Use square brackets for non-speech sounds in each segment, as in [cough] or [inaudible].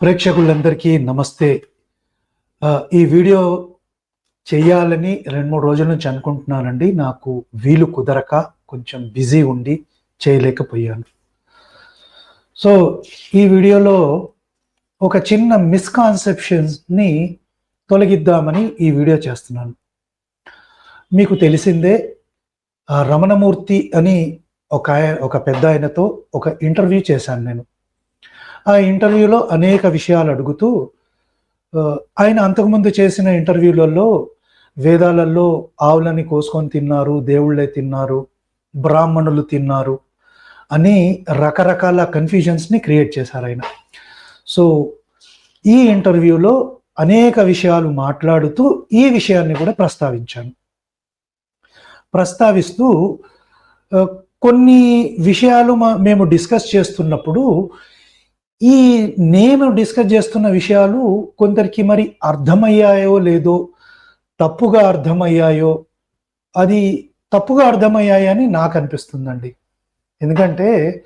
ప్రేక్షకులందరికీ నమస్తే. ఈ వీడియో చేయాలని రెండు మూడు రోజుల నుంచి అనుకుంటున్నానండి. నాకు వీలు కుదరక కొంచెం బిజీ ఉండి చేయలేకపోయాను. సో ఈ వీడియోలో ఒక చిన్న మిస్కాన్సెప్షన్స్ని తొలగిద్దామని ఈ వీడియో చేస్తున్నాను. మీకు తెలిసిందే రమణమూర్తి అని ఒక ఒక పెద్ద ఆయనతో ఒక ఇంటర్వ్యూ చేశాను నేను. ఆ ఇంటర్వ్యూలో అనేక విషయాలు అడుగుతూ ఆయన అంతకుముందు చేసిన ఇంటర్వ్యూలలో వేదాలలో ఆవులని కోసుకొని తిన్నారు దేవుళ్ళే తిన్నారు బ్రాహ్మణులు తిన్నారు అని రకరకాల కన్ఫ్యూజన్స్ని క్రియేట్ చేశారు ఆయన. సో ఈ ఇంటర్వ్యూలో అనేక విషయాలు మాట్లాడుతూ ఈ విషయాన్ని కూడా ప్రస్తావించాను. ప్రస్తావిస్తూ కొన్ని విషయాలు మా- మేము డిస్కస్ చేస్తున్నప్పుడు ఈ నేను డిస్కస్ చేస్తున్న విషయాలు కొందరికి మరి అర్థమయ్యాయో లేదో తప్పుగా అర్థమయ్యాయో అది తప్పుగా అర్థమయ్యాయని నాకు అనిపిస్తుందండి. ఎందుకంటే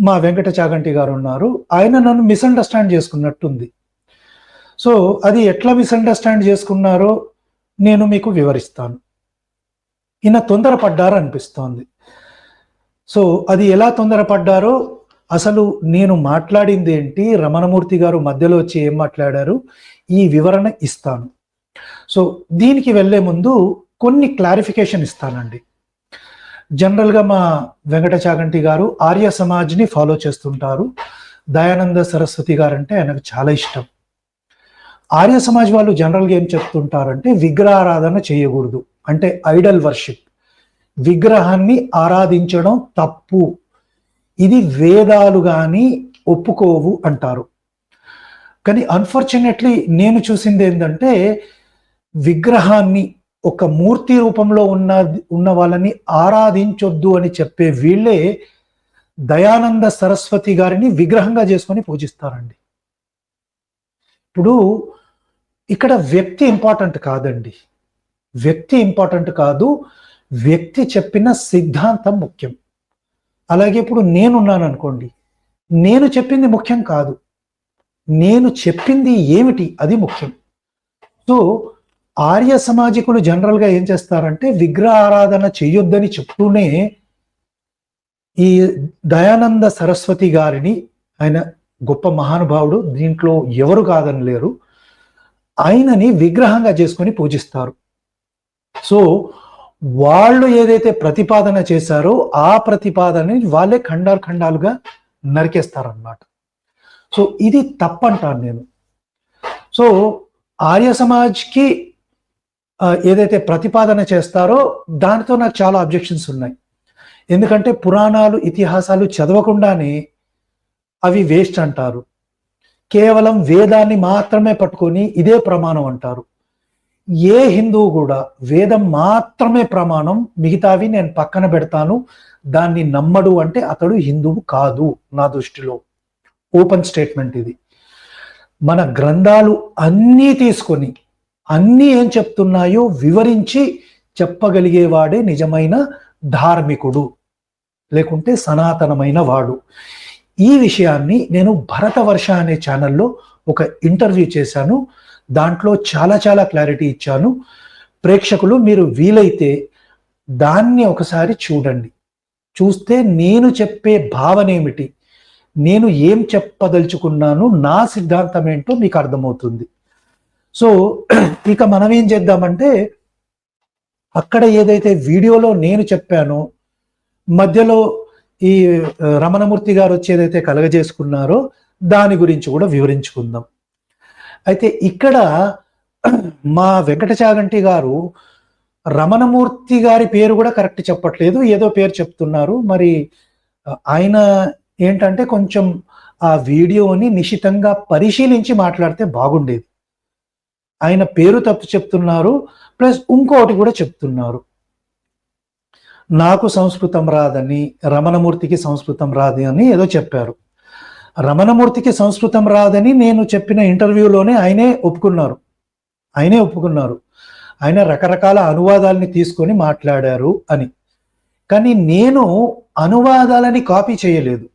మా వెంకట చాగంటి గారు ఉన్నారు. ఆయన నన్ను మిస్అండర్స్టాండ్ చేసుకున్నట్టుంది. సో అది ఎట్లా మిస్అండర్స్టాండ్ చేసుకున్నారో నేను మీకు వివరిస్తాను. ఈయన తొందరపడ్డారు అనిపిస్తోంది సో అది ఎలా తొందరపడ్డారో అసలు నేను మాట్లాడింది ఏంటి? రమణమూర్తి గారు మధ్యలో వచ్చి ఏం మాట్లాడారు? ఈ వివరణ ఇస్తాను. సో దీనికి వెళ్ళే ముందు కొన్ని క్లారిఫికేషన్ ఇస్తానండి. జనరల్గా మా వెంకట చాగంటి గారు ఆర్య సమాజ్ని ఫాలో చేస్తుంటారు. దయానంద సరస్వతి గారు అంటే ఆయనకు చాలా ఇష్టం. ఆర్య సమాజ్ వాళ్ళు జనరల్గా ఏం చెప్తుంటారంటే విగ్రహారాధన చేయకూడదు. అంటే ఐడల్ వర్షిప్. విగ్రహాన్ని ఆరాధించడం తప్పు. ఇది వేదాలు కానీ ఒప్పుకోవు అంటారు. కానీ అన్ఫార్చునేట్లీ నేను చూసింది ఏంటంటే విగ్రహాన్ని ఒక మూర్తి రూపంలో ఉన్న ఉన్న వాళ్ళని ఆరాధించొద్దు అని చెప్పే వీళ్ళే దయానంద సరస్వతి గారిని విగ్రహంగా చేసుకొని పూజిస్తారండి. ఇప్పుడు ఇక్కడ వ్యక్తి ఇంపార్టెంట్ కాదండి. వ్యక్తి ఇంపార్టెంట్ కాదు వ్యక్తి చెప్పిన సిద్ధాంతం ముఖ్యం. అలాగే ఇప్పుడు నేనున్నాను అనుకోండి. నేను చెప్పింది ముఖ్యం కాదు. నేను చెప్పింది ఏమిటి? అది ముఖ్యం. సో ఆర్య సమాజికులు జనరల్గా ఏం చేస్తారంటే విగ్రహ ఆరాధన చెయ్యొద్దని చెప్తూనే ఈ దయానంద సరస్వతి గారిని ఆయన గొప్ప మహానుభావుడు దీంట్లో ఎవరు కాదని లేరు. ఆయనని విగ్రహంగా చేసుకొని పూజిస్తారు. సో వాళ్ళు ఏదైతే ప్రతిపాదన చేశారో ఆ ప్రతిపాదనని వాళ్ళే ఖండాలు ఖండాలుగా నరికేస్తారన్నమాట. సో ఇది తప్పంటాను నేను. సో ఆర్య సమాజ్కి ఏదైతే ప్రతిపాదన చేస్తారో దానితో నాకు చాలా అబ్జెక్షన్స్ ఉన్నాయి. ఎందుకంటే పురాణాలు ఇతిహాసాలు చదవకుండానే అవి వేస్ట్ అంటారు. కేవలం వేదాన్ని మాత్రమే పట్టుకొని ఇదే ప్రమాణం అంటారు. ఏ హిందువు కూడా వేదం మాత్రమే ప్రమాణం మిగతావి నేను పక్కన పెడతాను. దాన్ని నమ్మడు అంటే అతడు హిందువు కాదు నా దృష్టిలో. ఓపెన్ స్టేట్మెంట్ ఇది. మన గ్రంథాలు అన్నీ తీసుకొని అన్నీ ఏం చెప్తున్నాయో వివరించి చెప్పగలిగేవాడే నిజమైన ధార్మికుడు లేకుంటే సనాతనమైన వాడు. ఈ విషయాన్ని నేను భరతవర్ష అనే ఛానల్లో ఒక ఇంటర్వ్యూ చేశాను. దాంట్లో చాలా చాలా క్లారిటీ ఇచ్చాను. ప్రేక్షకులు మీరు వీలైతే దాన్ని ఒకసారి చూడండి. చూస్తే నేను చెప్పే భావన ఏమిటి? నేను ఏం చెప్పదలుచుకున్నాను? నా సిద్ధాంతం ఏంటో మీకు అర్థమవుతుంది. సో ఇక మనం ఏం చేద్దామంటే అక్కడ ఏదైతే వీడియోలో నేను చెప్పానో మధ్యలో ఈ రమణమూర్తి గారు వచ్చి ఏదైతే కలగజేసుకున్నారో దాని గురించి కూడా వివరించుకుందాం. అయితే ఇక్కడ మా వెంకటచాగంటి గారు రమణమూర్తి గారి పేరు కూడా కరెక్ట్ చెప్పట్లేదు. ఏదో పేరు చెప్తున్నారు. మరి ఆయన ఏంటంటే కొంచెం ఆ వీడియోని నిశితంగా పరిశీలించి మాట్లాడితే బాగుండేది. ఆయన పేరు తప్పు చెప్తున్నారు. ప్లస్ ఇంకోటి కూడా చెప్తున్నారు. నాకు సంస్కృతం రాదని రమణమూర్తికి సంస్కృతం రాదని ఏదో చెప్పారు. రమణమూర్తికి సంస్కృతం రాదని నేను చెప్పిన ఇంటర్వ్యూలోనే ఆయనే ఒప్పుకున్నారు. ఆయనే ఒప్పుకున్నారు. ఆయన రకరకాల అనువాదాలని తీసుకొని మాట్లాడారు అని. కానీ నేను అనువాదాలని కాపీ చేయలేదు.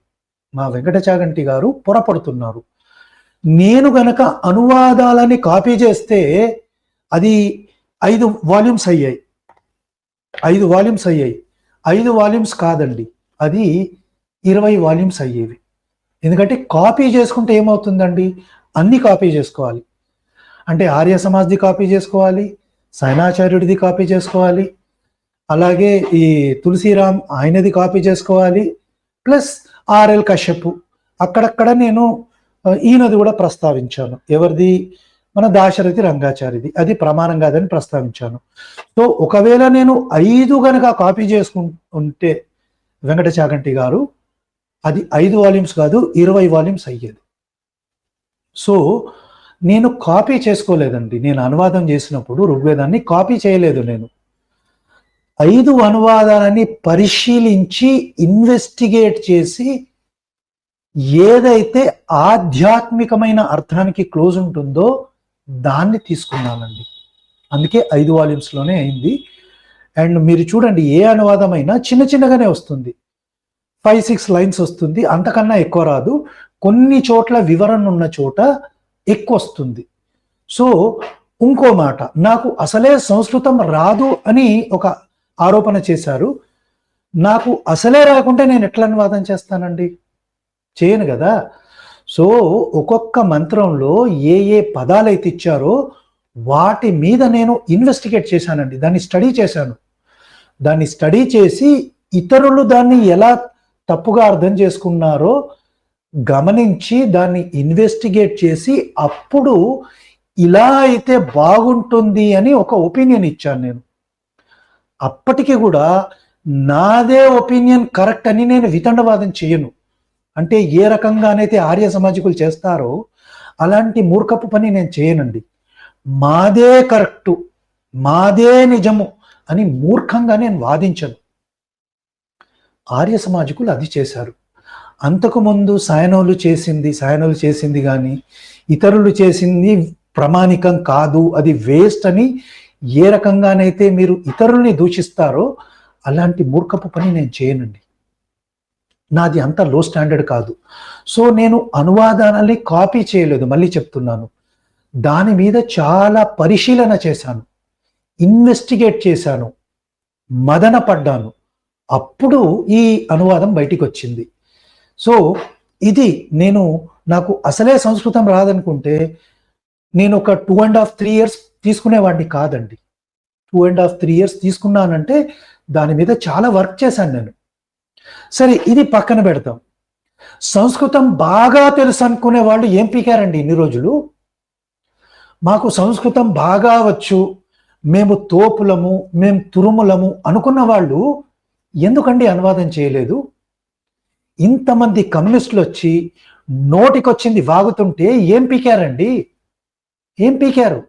మా వెంకట చాగంటి గారు పొరపడుతున్నారు. నేను గనక అనువాదాలని కాపీ చేస్తే అది ఐదు వాల్యూమ్స్ అయ్యాయి. ఐదు వాల్యూమ్స్ అయ్యాయి. ఐదు వాల్యూమ్స్ కాదండి. అది ఇరవై వాల్యూమ్స్ అయ్యేవి. ఎందుకంటే కాపీ చేసుకుంటే ఏమవుతుందండి? అన్ని కాపీ చేసుకోవాలి. అంటే ఆర్య సమాజ్ది కాపీ చేసుకోవాలి సైనాచార్యుడిది కాపీ చేసుకోవాలి అలాగే ఈ తులసిరామ్ ఆయనది కాపీ చేసుకోవాలి ప్లస్ ఆర్ఎల్ కశ్యప్. అక్కడక్కడ నేను ఈయనది కూడా ప్రస్తావించాను. ఎవరిది? మన దాశరథి రంగాచారిది. అది ప్రమాణం కాదని ప్రస్తావించాను. సో ఒకవేళ నేను ఐదు గనక కాపీ చేసుకుంటే వెంకట చాగంటి గారు అది ఐదు వాల్యూమ్స్ కాదు ఇరవై వాల్యూమ్స్ అయ్యేది. సో నేను కాపీ చేసుకోలేదండి. నేను అనువాదం చేసినప్పుడు ఋగ్వేదాన్ని కాపీ చేయలేదు నేను. ఐదు అనువాదాలని పరిశీలించి ఇన్వెస్టిగేట్ చేసి ఏదైతే ఆధ్యాత్మికమైన అర్థానికి క్లోజ్ ఉంటుందో దాన్ని తీసుకున్నానండి. అందుకే ఐదు వాల్యూమ్స్లోనే అయింది. అండ్ మీరు చూడండి ఏ అనువాదమైనా చిన్న చిన్నగానే వస్తుంది. ఫైవ్ సిక్స్ లైన్స్ వస్తుంది. అంతకన్నా ఎక్కువ రాదు. కొన్ని చోట్ల వివరణ ఉన్న చోట ఎక్కువ వస్తుంది. సో ఇంకో మాట. నాకు అసలే సంస్కృతం రాదు అని ఒక ఆరోపణ చేశారు. నాకు అసలే రాకుంటే నేను ఎట్లా అనువాదం చేస్తానండి? చేయను కదా. సో ఒక్కొక్క మంత్రంలో ఏ ఏ పదాలు అయితే ఇచ్చారో వాటి మీద నేను ఇన్వెస్టిగేట్ చేశానండి. దాన్ని స్టడీ చేశాను. దాన్ని స్టడీ చేసి ఇతరులు దాన్ని ఎలా తప్పుగా అర్థం చేసుకున్నారో గమనించి దాన్ని ఇన్వెస్టిగేట్ చేసి అప్పుడు ఇలా అయితే బాగుంటుంది అని ఒక ఒపీనియన్ ఇచ్చాను నేను. అప్పటికి కూడా నాదే ఒపీనియన్ కరెక్ట్ అని నేను వితండవాదం చేయను. అంటే ఏ రకంగానైతే ఆర్య సమాజికులు చేస్తారో అలాంటి మూర్ఖపు పని నేను చేయనండి. మాదే కరెక్టు మాదే నిజము అని మూర్ఖంగా నేను వాదించను. ఆర్య సమాజకులు అది చేశారు. అంతకుముందు సాయనోలు చేసింది సాయనోలు చేసింది కానీ ఇతరులు చేసింది ప్రామాణికం కాదు అది వేస్ట్ అని ఏ రకంగానైతే మీరు ఇతరుల్ని దూషిస్తారో అలాంటి మూర్ఖపు పని నేను చేయనండి. నాది అంత లో స్టాండర్డ్ కాదు. సో నేను అనువాదాలని కాపీ చేయలేదు మళ్ళీ చెప్తున్నాను. దాని మీద చాలా పరిశీలన చేశాను. ఇన్వెస్టిగేట్ చేశాను. మదన పడ్డాను. అప్పుడు ఈ అనువాదం బయటికి వచ్చింది సో ఇది నేను నాకు అసలే సంస్కృతం రాదనుకుంటే నేను ఒక two and half three years తీసుకునేవాడిని కాదండి. Two and half three years తీసుకున్నానంటే దాని మీద చాలా వర్క్ చేశాను నేను. సరే ఇది పక్కన పెడతాం. సంస్కృతం బాగా తెలుసు అనుకునే వాళ్ళు ఏం పీకారండి ఇన్ని రోజులు? మాకు సంస్కృతం బాగా వచ్చు మేము తోపులము మేము తురుములము అనుకున్న వాళ్ళు ఎందుకండి అనువాదం చేయలేదు? ఇంతమంది కమ్యూనిస్టులు వచ్చి నోటికొచ్చింది వాగుతుంటే ఏం పీకారండి? ఏం పీకారు?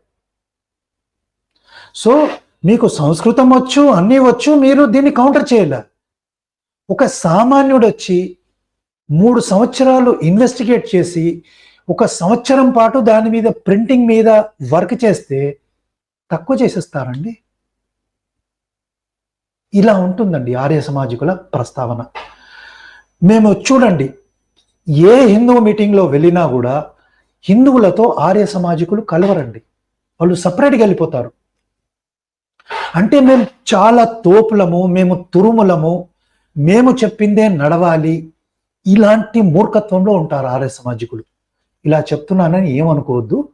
సో మీకు సంస్కృతం వచ్చు అన్నీ వచ్చు మీరు దీన్ని కౌంటర్ చేయలే? ఒక సామాన్యుడు వచ్చి మూడు సంవత్సరాలు ఇన్వెస్టిగేట్ చేసి ఒక సంవత్సరం పాటు దాని మీద ప్రింటింగ్ మీద వర్క్ చేస్తే తక్కువ చేసేస్తారండి? ఇలా ఉంటుందండి ఆర్య సమాజికుల ప్రస్తావన. మేము చూడండి ఏ హిందూ మీటింగ్లో వెళ్ళినా కూడా హిందువులతో ఆర్య సమాజికులు కలవరండి. వాళ్ళు సపరేట్గా వెళ్ళిపోతారు. అంటే మేము చాలా తోపులము మేము తురుములము మేము చెప్పిందే నడవాలి. ఇలాంటి మూర్ఖత్వంలో ఉంటారు ఆర్య సమాజికులు. ఇలా చెప్తున్నానని ఏమనుకోవద్దు.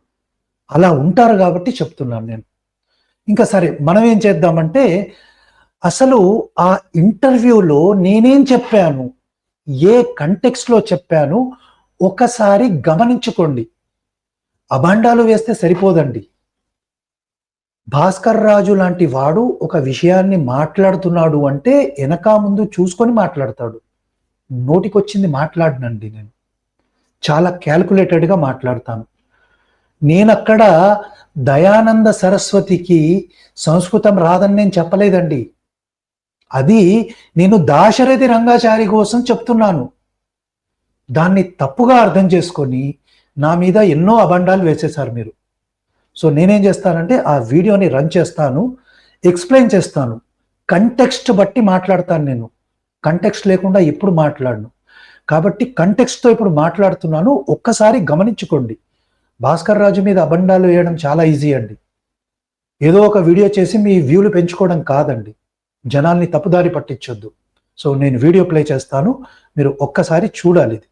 అలా ఉంటారు కాబట్టి చెప్తున్నాను నేను. ఇంకా సరే మనం ఏం చేద్దామంటే అసలు ఆ ఇంటర్వ్యూలో నేనేం చెప్పాను? ఏ కంటెక్స్ట్లో చెప్పాను? ఒకసారి గమనించుకోండి. అభాండాలు వేస్తే సరిపోదండి. భాస్కర్ రాజు లాంటి వాడు ఒక విషయాన్ని మాట్లాడుతున్నాడు అంటే వెనక ముందు చూసుకొని మాట్లాడతాడు. నోటికొచ్చింది మాట్లాడనండి నేను. చాలా క్యాల్కులేటెడ్గా మాట్లాడతాను. నేను అక్కడ దయానంద సరస్వతికి సంస్కృతం రాదని నేను చెప్పలేదండి. అది నేను దాశరథి రంగాచారి కోసం చెప్తున్నాను. దాన్ని తప్పుగా అర్థం చేసుకొని నా మీద ఎన్నో అబండాలు వేసేశారు మీరు. సో నేనేం చేస్తానంటే ఆ వీడియోని రన్ చేస్తాను ఎక్స్ప్లెయిన్ చేస్తాను. కంటెక్స్ట్ బట్టి మాట్లాడతాను నేను. కంటెక్స్ట్ లేకుండా ఎప్పుడు మాట్లాడను. కాబట్టి కంటెక్స్ట్తో ఇప్పుడు మాట్లాడుతున్నాను. ఒక్కసారి గమనించుకోండి. భాస్కర్ రాజు మీద అబండాలు వేయడం చాలా ఈజీ అండి. ఏదో ఒక వీడియో చేసి మీ వ్యూలు పెంచుకోవడం కాదండి. జనాల్ని తప్పుదారి పట్టించొద్దు. సో నేను వీడియో ప్లే చేస్తాను. మీరు ఒక్కసారి చూడాలి ఇది.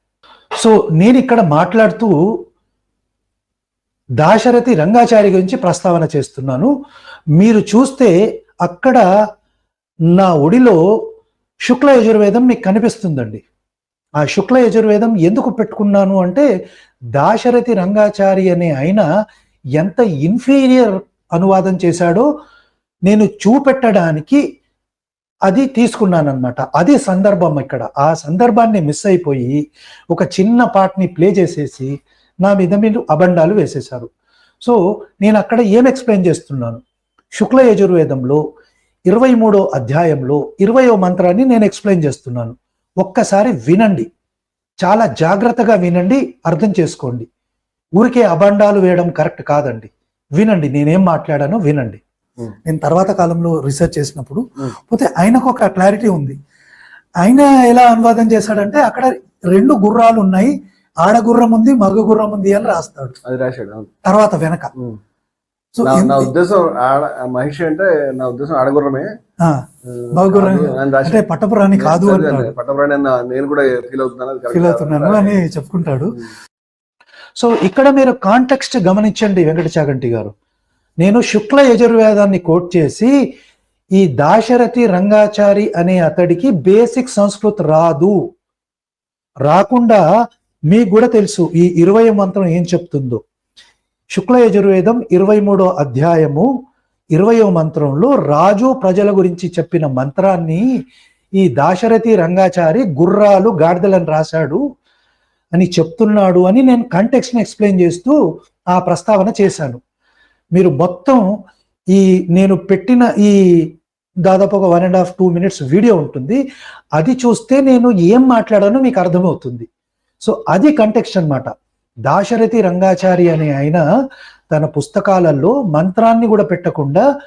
సో నేను ఇక్కడ మాట్లాడుతూ దాశరథి రంగాచారి గురించి ప్రస్తావన చేస్తున్నాను. మీరు చూస్తే అక్కడ నా ఒడిలో శుక్ల యజుర్వేదం మీకు కనిపిస్తుందండి. ఆ శుక్ల యజుర్వేదం ఎందుకు పెట్టుకున్నాను అంటే దాశరథి రంగాచారి అనే ఆయన ఎంత ఇన్ఫీరియర్ అనువాదం చేశాడో నేను చూపెట్టడానికి అది తీసుకున్నాను అనమాట అది సందర్భం ఇక్కడ. ఆ సందర్భాన్ని మిస్ అయిపోయి ఒక చిన్న పార్ట్ని ప్లే చేసేసి నా మీద మీరు అబండాలు వేసేశారు. సో నేను అక్కడ ఏం ఎక్స్ప్లెయిన్ చేస్తున్నాను? శుక్ల యజుర్వేదంలో ఇరవై మూడో అధ్యాయంలో ఇరవయో మంత్రాన్ని నేను ఎక్స్ప్లెయిన్ చేస్తున్నాను. ఒక్కసారి వినండి. చాలా జాగ్రత్తగా వినండి అర్థం చేసుకోండి. ఊరికే అబండాలు వేయడం కరెక్ట్ కాదండి. వినండి నేనేం మాట్లాడానో వినండి. నేను తర్వాత కాలంలో రీసెర్చ్ చేసినప్పుడు Hmm. పోతే ఆయనకు ఒక క్లారిటీ ఉంది ఆయన ఎలా అనువాదం చేశాడంటే అక్కడ రెండు గుర్రాలు ఉన్నాయి ఆడ గుర్రం ఉంది మగ గుర్రం ఉంది అని రాస్తాడు అది రాశాడు అవును. తర్వాత వెనక. సో నా- నా ఉద్దేశం మహిషి అంటే నా ఉద్దేశం ఆడగుర్రమే మగగుర్రం. అంటే పట్టపురాణి కాదు పట్టపురాణి అన్న నేను కూడా ఫీల్ అవుతున్నాను ఫీల్. అవుతున్నాను అని చెప్పుకుంటాడు. సో ఇక్కడ మీరు కాంటెక్స్ట్ గమనించండి వెంకట చాగంటి గారు నేను శుక్ల యజుర్వేదాన్ని కోట్ చేసి ఈ దాశరథి రంగాచారి అనే అతడికి బేసిక్ సంస్కృత్ రాదు. రాకుండా మీకు కూడా తెలుసు ఈ ఇరవై మంత్రం ఏం చెప్తుందో. శుక్ల యజుర్వేదం ఇరవై మూడో అధ్యాయము ఇరవయో మంత్రంలో రాజు ప్రజల గురించి చెప్పిన మంత్రాన్ని ఈ దాశరథి రంగాచారి గుర్రాలు గాడిదలను రాశాడు అని చెప్తున్నాడు అని నేను కంటెక్స్ని ఎక్స్ప్లెయిన్ చేస్తూ ఆ ప్రస్తావన చేశాను. మీరు మొత్తం ఈ నేను పెట్టిన ఈ దాదాపు ఒక one and half two minutes video ఉంటుంది. అది చూస్తే నేను ఏం మాట్లాడానో మీకు అర్థమవుతుంది. సో అది కంటెక్స్ట్ అన్నమాట. దాశరథి రంగాచారి అనే ఆయన తన పుస్తకాలలో మంత్రాన్ని కూడా పెట్టకుండా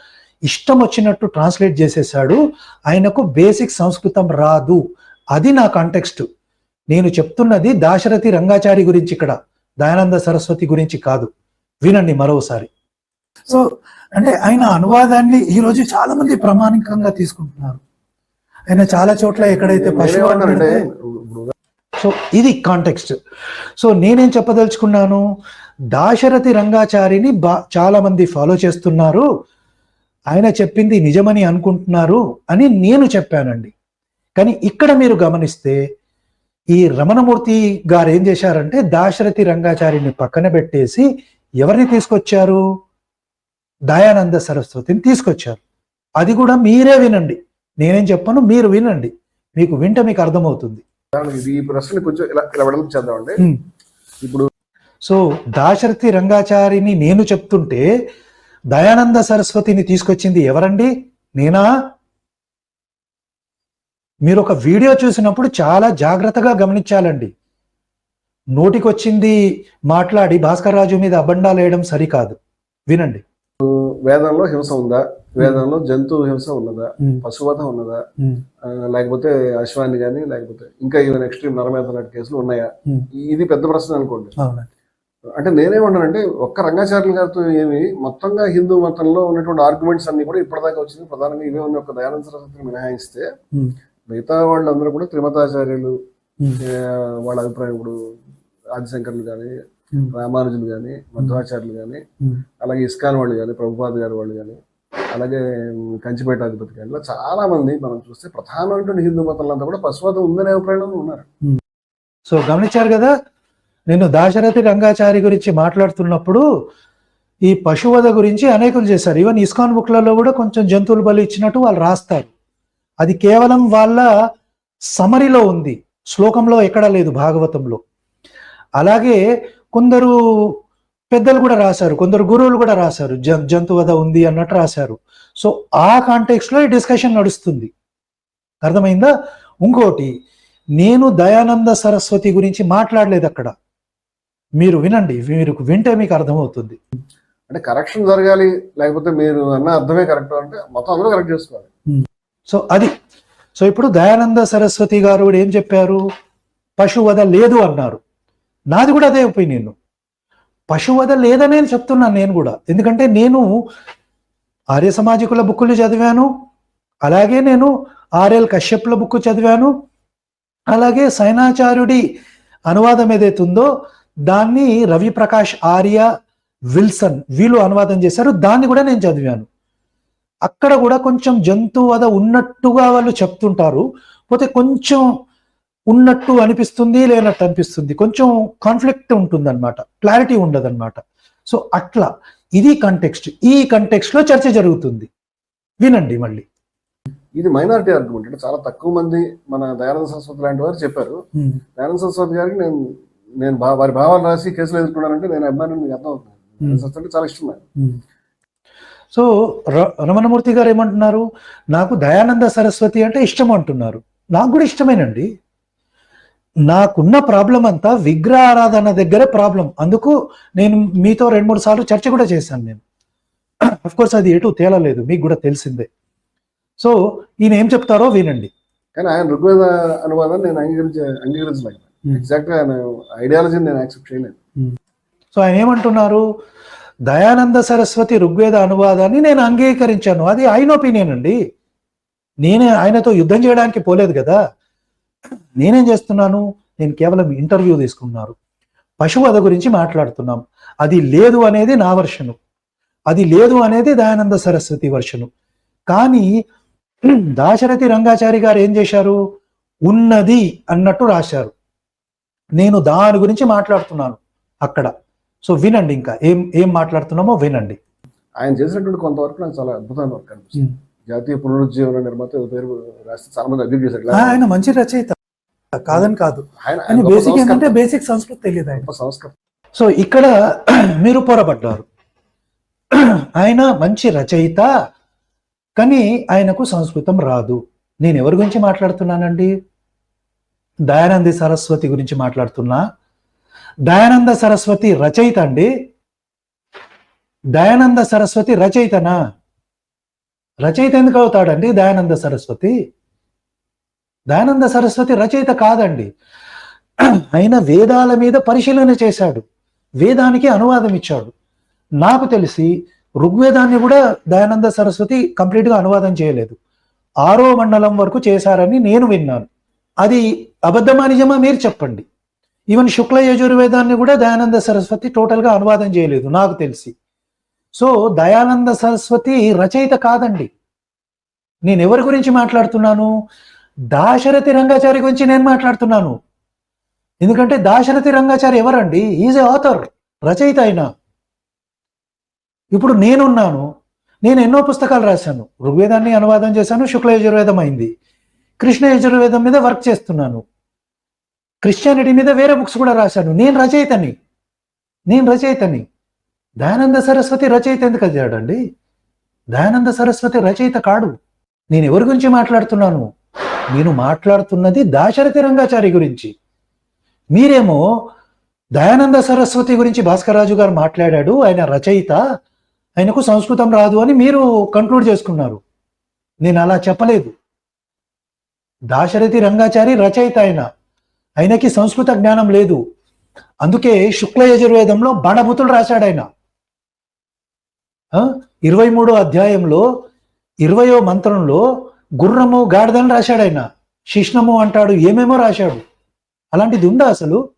ఇష్టం వచ్చినట్టు ట్రాన్స్లేట్ చేసేసాడు. ఆయనకు బేసిక్ సంస్కృతం రాదు. అది నా కాంటెక్స్ట్ నేను చెప్తున్నది దాశరథి రంగాచారి గురించి ఇక్కడ దయానంద సరస్వతి గురించి కాదు. వినండి మరోసారి. సో అంటే ఆయన అనువాదాన్ని ఈ రోజు చాలా మంది ప్రామాణికంగా తీసుకుంటున్నారు. ఆయన చాలా చోట్ల ఎక్కడైతే పశువు సో ఇది కాంటెక్స్ట్ సో నేనేం చెప్పదలుచుకున్నాను? దాశరథి రంగాచారిని బా చాలా మంది ఫాలో చేస్తున్నారు. ఆయన చెప్పింది నిజమని అనుకుంటున్నారు అని నేను చెప్పానండి. కానీ ఇక్కడ మీరు గమనిస్తే ఈ రమణమూర్తి గారు ఏం చేశారంటే దాశరథి రంగాచారిని పక్కన పెట్టేసి ఎవరిని తీసుకొచ్చారు? దయానంద సరస్వతిని తీసుకొచ్చారు. అది కూడా మీరే వినండి. నేనేం చెప్పను మీరు వినండి. మీకు వింటే మీకు అర్థమవుతుంది. ఇది ఈ ప్రశ్న కొంచెం ఇలా ఇలా వెడల్పు చేద్దామండి. ఉమ్. ఇప్పుడు సో దాశరథి రంగాచారిని నేను చెప్తుంటే దయానంద సరస్వతిని తీసుకొచ్చింది ఎవరండి? నేనా? మీరు ఒక వీడియో చూసినప్పుడు చాలా జాగ్రత్తగా గమనించాలండి. నోటికొచ్చింది మాట్లాడి భాస్కర్ రాజు మీద అబండాలు వేయడం సరికాదు. వినండి. వేదంలో హింస ఉందా? వేదంలో జంతు హింస ఉన్నదా? పశువధ ఉన్నదా? లేకపోతే అశ్వాన్ని కానీ లేకపోతే ఇంకా ఈవెన్ ఎక్స్ట్రీమ్ నరమేత లాంటి కేసులు ఉన్నాయా. ఇది పెద్ద ప్రశ్న అనుకోండి. అంటే నేనేమన్నానంటే ఒక్క రంగాచార్యులు గారితో ఏమి మొత్తంగా హిందూ మతంలో ఉన్నటువంటి ఆర్గ్యుమెంట్స్ అన్ని కూడా ఇప్పటిదాకా వచ్చింది. ప్రధానంగా ఇవే ఉన్న ఒక దయానంద సరస్వతిని మినహాయిస్తే. మిగతా వాళ్ళందరూ కూడా త్రిమతాచార్యులు వాళ్ళ అభిప్రాయం ఇప్పుడు ఆదిశంకర్లు కానీ. రామానుజులు కానీ మధ్వాచార్యులు కానీ. అలాగే ఇస్కాన్ వాళ్ళు కానీ ప్రభుపాద్ గారి వాళ్ళు కానీ అలాగే కంచిపేటాధిపతి కానీ ఇలా చాలా మంది మనం చూస్తే ప్రధానమైనటువంటి హిందూ మతంలో కూడా పశువతం ఉందనే అభిప్రాయంలో ఉన్నారు. సో గమనించారు కదా నేను దాశరథి రంగాచారి గురించి మాట్లాడుతున్నప్పుడు ఈ పశువధ గురించి అనేకులు చేశారు. ఈవెన్ ఇస్కాన్ బుక్లలో కూడా కొంచెం జంతువులు బలి ఇచ్చినట్టు వాళ్ళు రాస్తారు. అది కేవలం వాళ్ళ సమరిలో ఉంది. శ్లోకంలో ఎక్కడా లేదు భాగవతంలో. అలాగే కొందరు పెద్దలు కూడా రాశారు కొందరు గురువులు కూడా రాశారు జ జంతువధ ఉంది అన్నట్టు రాశారు. సో ఆ కాంటెక్స్లో ఈ డిస్కషన్ నడుస్తుంది. అర్థమైందా? ఇంకోటి నేను దయానంద సరస్వతి గురించి మాట్లాడలేదు అక్కడ. మీరు వినండి మీరు వింటే మీకు అర్థమవుతుంది. అంటే కరెక్షన్ జరగాలి లేకపోతే మీరు అన్న అర్థమే కరెక్ట్ అంటే మొత్తం అందరూ కరెక్ట్ చేసుకోవాలి. సో అది. సో ఇప్పుడు దయానంద సరస్వతి గారు ఏం చెప్పారు? పశువధ లేదు అన్నారు. నాది కూడా అదే ఒపీనియన్. పశువధ లేదనే చెప్తున్నాను నేను కూడా. ఎందుకంటే నేను ఆర్య సమాజికుల బుక్కులు చదివాను. అలాగే నేను ఆర్ఎల్ కశ్యప్ల బుక్ చదివాను. అలాగే సైనాచార్యుడి అనువాదం ఏదైతే ఉందో దాన్ని రవి ప్రకాష్ ఆర్య విల్సన్ వీళ్ళు అనువాదం చేశారు. దాన్ని కూడా నేను చదివాను. అక్కడ కూడా కొంచెం జంతువధ ఉన్నట్టుగా వాళ్ళు చెప్తుంటారు. పోతే కొంచెం ఉన్నట్టు అనిపిస్తుంది లేనట్టు అనిపిస్తుంది. కొంచెం కాన్ఫ్లిక్ట్ ఉంటుంది అనమాట క్లారిటీ ఉండదు అనమాట సో అట్లా. ఇది కంటెక్స్ట్ ఈ కంటెక్స్ట్లో చర్చ జరుగుతుంది. వినండి మళ్ళీ. ఇది మైనారిటీ ఆర్గ్యుమెంట్ అంటే చాలా తక్కువ మంది మన దయానంద సరస్వతి లాంటి వారు చెప్పారు. దయానంద సరస్వతి గారికి నేను నేను వారి భావాలు రాసి కేసులు ఎదుర్కొన్నానంటే నేను అభిమానం మీకు అర్థం అవుతుంది. అంటే చాలా ఇష్టం సో ర- రమణమూర్తి గారు ఏమంటున్నారు? నాకు దయానంద సరస్వతి అంటే ఇష్టం అంటున్నారు. నాకు కూడా ఇష్టమేనండి. నాకున్న ప్రాబ్లం అంతా విగ్రహ ఆరాధన దగ్గరే ప్రాబ్లం. అందుకు నేను మీతో రెండు మూడు సార్లు చర్చ కూడా చేశాను నేను. అఫ్ కోర్స్ అది ఎటు తేలలేదు మీకు కూడా తెలిసిందే. సో ఈయన ఏం చెప్తారో వినండి. కానీ ఆయన ఋగ్వేద అనువాదాన్ని నేను అంగీకరించే అంగీకరించలేదు. ఎగ్జాక్ట్గా ఆయన ఐడియాలజీని నేను యాక్సెప్ట్ చేయలేదు. సో ఆయన ఏమంటున్నారు? దయానంద సరస్వతి ఋగ్వేద అనువాదాన్ని నేను అంగీకరించాను. అది ఆయన ఒపీనియన్ అండి. నేనే ఆయనతో యుద్ధం చేయడానికి పోలేదు కదా. నేనేం చేస్తున్నాను? నేను కేవలం ఇంటర్వ్యూ తీసుకున్నారు. పశువధ గురించి మాట్లాడుతున్నాం. అది లేదు అనేది నా వర్షను. అది లేదు అనేది దయానంద సరస్వతి వర్షను. కానీ దాశరథి రంగాచారి గారు ఏం చేశారు? ఉన్నది అన్నట్టు రాశారు. నేను దాని గురించి మాట్లాడుతున్నాను అక్కడ. సో వినండి ఇంకా. ఏం ఏం మాట్లాడుతున్నామో వినండి. ఆయన చేసినటువంటి కొంతవరకు నాకు చాలా అద్భుతమైన వర్క్ అనిపిస్తుంది. జాతీయ పునరుజ్జీవన నిర్మాత పేరు రాస్తే చాలా మంది అగ్రి చేశారు. ఆయన మంచి రచయిత. కాదని కాదు. ఆయన బేసిక్. ఏంటంటే బేసిక్ సంస్కృతి తెలియదు ఆయన. సంస్కృతి సో ఇక్కడ [clears throat] మీరు పొరపడ్డారు [clears throat] ఆయన మంచి రచయిత కానీ ఆయనకు సంస్కృతం రాదు. నేను ఎవరి గురించి మాట్లాడుతున్నానండి? దయానంది సరస్వతి గురించి మాట్లాడుతున్నా. దయానంద సరస్వతి రచయిత అండి. దయానంద సరస్వతి రచయితనా? రచయిత ఎందుకు అవుతాడండి? దయానంద సరస్వతి. దయానంద సరస్వతి రచయిత కాదండి. ఆయన వేదాల మీద పరిశీలన చేశాడు. వేదానికి అనువాదం ఇచ్చాడు. నాకు తెలిసి ఋగ్వేదాన్ని కూడా దయానంద సరస్వతి కంప్లీట్గా అనువాదం చేయలేదు. ఆరో మండలం వరకు చేశారని నేను విన్నాను. అది అబద్ధమా నిజమా మీరు చెప్పండి. ఈవెన్ శుక్ల యజుర్వేదాన్ని కూడా దయానంద సరస్వతి టోటల్గా అనువాదం చేయలేదు నాకు తెలిసి. సో దయానంద సరస్వతి రచయిత కాదండి. నేను ఎవరి గురించి మాట్లాడుతున్నాను? దాశరథి రంగాచారి గురించి నేను మాట్లాడుతున్నాను. ఎందుకంటే దాశరథి రంగాచారి ఎవరండి? ఈజ్ ఏ ఆథర్ రచయిత అయినా. ఇప్పుడు నేనున్నాను నేను ఎన్నో పుస్తకాలు రాశాను. ఋగ్వేదాన్ని అనువాదం చేశాను శుక్ల యజుర్వేదం అయింది. కృష్ణ యజుర్వేదం మీద వర్క్ చేస్తున్నాను. క్రిస్టియానిటీ మీద వేరే బుక్స్ కూడా రాశాను. నేను రచయితని. నేను రచయితని. దయానంద సరస్వతి రచయిత ఎందుకు అయ్యాడండి దయానంద సరస్వతి రచయిత కాడు. నేను ఎవరి గురించి మాట్లాడుతున్నాను? నేను మాట్లాడుతున్నది దాశరథి రంగాచారి గురించి. మీరేమో దయానంద సరస్వతి గురించి భాస్కరరాజు గారు మాట్లాడాడు ఆయన రచయిత ఆయనకు సంస్కృతం రాదు అని మీరు కంక్లూడ్ చేసుకున్నారు. నేను అలా చెప్పలేదు. దాశరథి రంగాచారి రచయిత ఆయన. ఆయనకి సంస్కృత జ్ఞానం లేదు. అందుకే శుక్ల యజుర్వేదంలో బణభూతులు రాశాడు ఆయన. ఇరవై మూడో అధ్యాయంలో ఇరవయో మంత్రంలో గుర్రము గాడిదని రాశాడు ఆయన. శిష్ణము అంటాడు ఏమేమో రాశాడు? అలాంటిది ఉందా అసలు?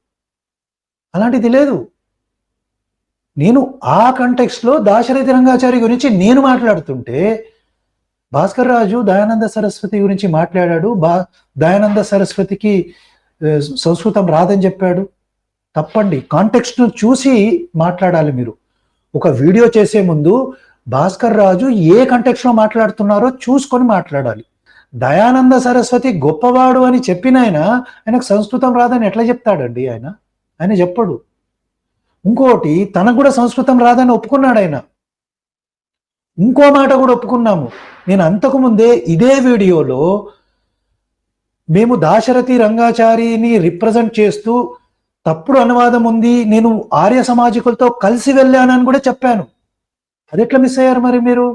అలాంటిది లేదు. నేను ఆ కంటెక్స్లో దాశరథి రంగాచారి గురించి నేను మాట్లాడుతుంటే భాస్కర్ రాజు దయానంద సరస్వతి గురించి మాట్లాడాడు. బా దయానంద సరస్వతికి సంస్కృతం రాదని చెప్పాడు. తప్పండి. కాంటెక్స్ట్ను చూసి మాట్లాడాలి మీరు. ఒక వీడియో చేసే ముందు భాస్కర్ రాజు ఏ కంటెక్స్లో మాట్లాడుతున్నారో చూసుకొని మాట్లాడాలి. దయానంద సరస్వతి గొప్పవాడు అని చెప్పిన ఆయన ఆయనకు సంస్కృతం రాదని ఎట్లా చెప్తాడండి ఆయన? ఆయన చెప్పడు. ఇంకోటి తనకు కూడా సంస్కృతం రాదని ఒప్పుకున్నాడు ఆయన. ఇంకో మాట కూడా ఒప్పుకున్నాము. నేను అంతకు ముందే ఇదే వీడియోలో మేము దాశరథి రంగాచారిని రిప్రజెంట్ చేస్తూ తప్పుడు అనువాదం ఉంది నేను ఆర్య సమాజికులతో కలిసి వెళ్ళానని కూడా చెప్పాను. అది ఎట్లా మిస్ అయ్యారు మరి మీరు?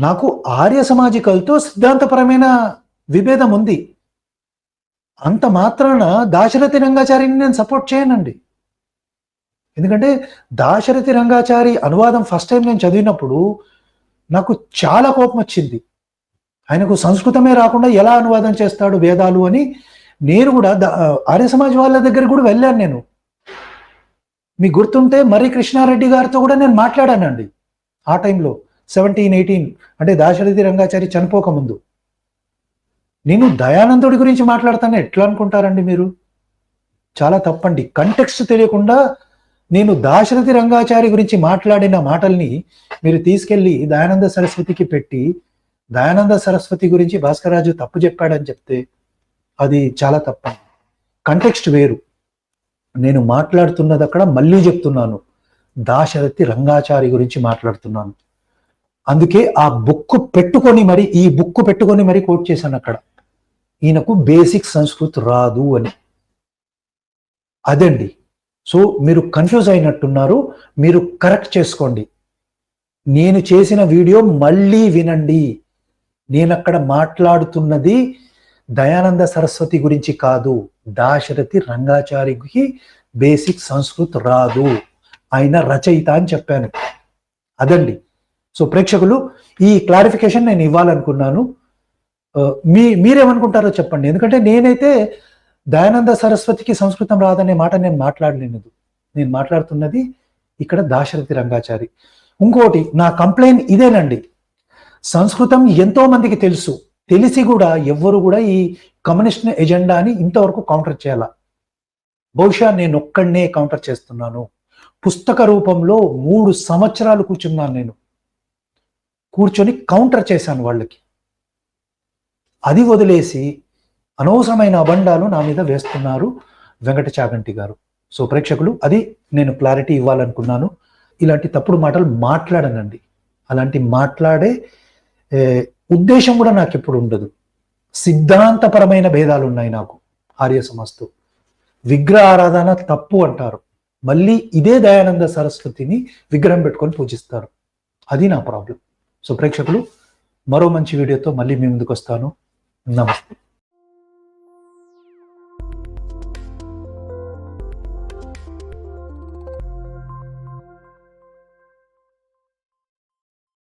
నాకు ఆర్య సమాజికలతో సిద్ధాంతపరమైన విభేదం ఉంది. అంత మాత్రాన దాశరథి రంగాచారిని నేను సపోర్ట్ చేయనండి. ఎందుకంటే దాశరథి రంగాచారి అనువాదం ఫస్ట్ టైం నేను చదివినప్పుడు నాకు చాలా కోపం వచ్చింది ఆయనకు సంస్కృతమే రాకుండా ఎలా అనువాదం చేస్తాడు వేదాలు అని నేను కూడా ఆర్య సమాజ్ వాళ్ళ దగ్గర కూడా వెళ్ళాను నేను. మీ గుర్తుంటే మరి కృష్ణారెడ్డి గారితో కూడా నేను మాట్లాడానండి. ఆ టైంలో సెవెంటీన్ ఎయిటీన్ అంటే దాశరథి రంగాచారి చనిపోకముందు నేను దయానందుడి గురించి మాట్లాడతాను ఎట్లా అనుకుంటారండి మీరు? చాలా తప్పండి. కంటెక్స్ట్ తెలియకుండా నేను దాశరథి రంగాచారి గురించి మాట్లాడిన మాటల్ని మీరు తీసుకెళ్ళి దయానంద సరస్వతికి పెట్టి దయానంద సరస్వతి గురించి భాస్కరరాజు తప్పు చెప్పాడని చెప్తే అది చాలా తప్ప. కంటెక్స్ట్ వేరు. నేను మాట్లాడుతున్నది అక్కడ మళ్ళీ చెప్తున్నాను. దాశరథి రంగాచారి గురించి మాట్లాడుతున్నాను. అందుకే ఆ బుక్ పెట్టుకొని మరి ఈ బుక్ పెట్టుకొని మరి కోట్ చేశాను అక్కడ. ఈయనకు బేసిక్ సంస్కృత్ రాదు అని. అదండి. సో మీరు కన్ఫ్యూజ్ అయినట్టున్నారు. మీరు కరెక్ట్ చేసుకోండి. నేను చేసిన వీడియో మళ్ళీ వినండి. నేను అక్కడ మాట్లాడుతున్నది దయానంద సరస్వతి గురించి కాదు దాశరథి రంగాచారికి బేసిక్ సంస్కృత్ రాదు. ఆయన రచయిత అని చెప్పాను. అదండి. సో ప్రేక్షకులు ఈ క్లారిఫికేషన్ నేను ఇవ్వాలనుకున్నాను. మీ మీరేమనుకుంటారో చెప్పండి. ఎందుకంటే నేనైతే దయానంద సరస్వతికి సంస్కృతం రాదనే మాట నేను మాట్లాడలేనిదు నేను మాట్లాడుతున్నది ఇక్కడ దాశరథి రంగాచారి. ఇంకోటి నా కంప్లైంట్ ఇదేనండి. సంస్కృతం ఎంతో మందికి తెలుసు. తెలిసి కూడా ఎవ్వరు కూడా ఈ కమ్యూనిస్ట్ ఎజెండాని ఇంతవరకు కౌంటర్ చేయాల? బహుశా నేను ఒక్కడనే కౌంటర్ చేస్తున్నాను. పుస్తక రూపంలో మూడు సంవత్సరాలు కూర్చున్నాను నేను. కూర్చొని కౌంటర్ చేశాను వాళ్ళకి. అది వదిలేసి అనవసరమైన అబండాలు నా మీద వేస్తున్నారు వెంకట చాగంటి గారు. సో ప్రేక్షకులు అది నేను క్లారిటీ ఇవ్వాలనుకున్నాను. ఇలాంటి తప్పుడు మాటలు మాట్లాడనండి. అలాంటి మాట్లాడే ఉద్దేశం కూడా నాకు ఎప్పుడు ఉండదు. సిద్ధాంతపరమైన భేదాలు ఉన్నాయి నాకు ఆర్య సమాజ్తో విగ్రహ ఆరాధన తప్పు అంటారు. మళ్ళీ ఇదే దయానంద సరస్వతిని విగ్రహం పెట్టుకొని పూజిస్తారు. అది నా ప్రాబ్లం. సో ప్రేక్షకులు మరో మంచి వీడియోతో మళ్ళీ మీ ముందుకు వస్తాను నమస్తే.